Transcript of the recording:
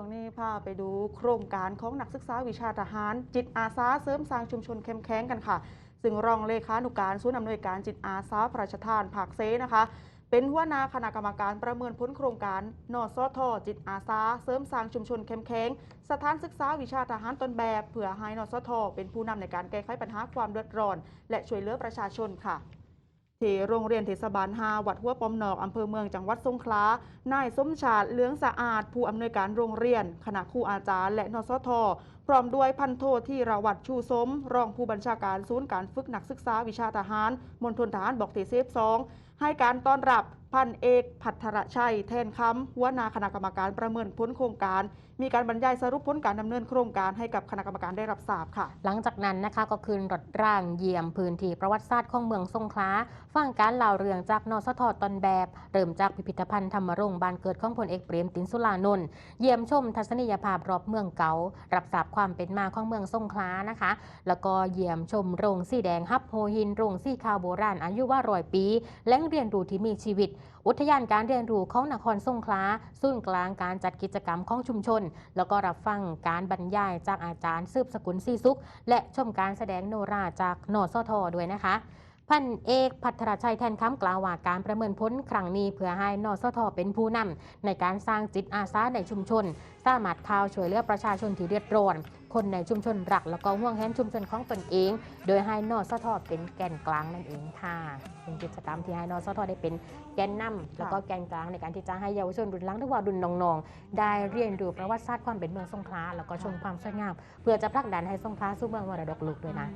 ช่วงนี้พาไปดูโครงการของนักศึกษาวิชาทหาร จิตอาสาเสริมสร้างชุมชนเข้มแข็งกันค่ะ ซึ่งรองเลขานุการศูนย์อำนวยการจิตอาสาพระราชทานภาคเซนะคะ เป็นหัวหน้าคณะกรรมการประเมินผลโครงการนอสทจิตอาสาเสริมสร้างชุมชนเข้มแข็งสถานศึกษาวิชาทหารต้นแบบเพื่อให้นสทเป็นผู้นำในการแก้ไขปัญหาความเดือดร้อน และช่วยเหลือประชาชนค่ะ ที่โรงเรียนเทศบาลฮาวัดหัวปอมนอกอำเภอเมืองจังหวัดสงขลานายสมชาติเหลืองสะอาด ผู้อำนวยการโรงเรียน คณะครูอาจารย์ และนสทพร้อมด้วยพันโทที่ราวัตชูสม รองผู้บัญชาการศูนย์การฝึกนักศึกษาวิชาทหารมณฑลทหารบอกเทเซฟสองให้การต้อนรับพันเอกพัทรชัย แทนคำหัวหน้าคณะกรรมการประเมินผลโครงการ มีการบรรยายสรุปผลการดำเนินโครงการให้กับคณะกรรมการได้รับทราบค่ะ หลังจากนั้นนะคะก็คืนรถร่างเยี่ยมพื้นที่ประวัติศาสตร์ของเมืองสงขลาฟังการเล่าเรื่องจากนสทตอนแบบ เริ่มจากพิพิธภัณฑ์ธรรมรงค์บานเกิดของพลเอกเปรมตินสุรานนท์เยี่ยมชมทัศนียภาพรอบเมืองเก่ารับทราบความเป็นมาของเมืองสงขลานะคะ แล้วก็เยี่ยมชมโรงสีแดงฮับโฮหินโรงสีขาวโบราณอายุว่าร้อยปีแหล่งเรียนรู้ที่มีชีวิตอุทยานการเรียนรู้ของนครสงขลาศูนย์กลางการจัดกิจกรรมของชุมชน แล้วก็รับฟังการบรรยายจากอาจารย์ซืบสกุลซีซุก และชมการแสดงโนราจากนอสทด้วยนะคะ พันเอกพัทรชัยแทนคำกล่าวว่าการประเมินผลครั้งนี้เพื่อให้นอสทเป็นผู้นำในการสร้างจิตอาสาในชุมชน สามารถข่าวช่วยเหลือประชาชนที่เดือดร้อนคนในชุมชนรักแล้วก็ห่วงแหนชุมชนของตนเอง โดยให้นอสทเป็นแกนกลางนั่นเองค่ะเป็นกิจกรรมที่ให้นอสทได้เป็นแกนนำแล้วก็แกนกลางในการที่จะให้เยาวชนรุ่นหลังหรือว่ารุ่นน้องๆได้เรียนรู้ประวัติศาสตร์ความเป็นเมืองสงขลาแล้วก็ชมความสวยงามเพื่อจะผลักดันให้สงขลาสู่เมืองมรดกโลกด้วยนะ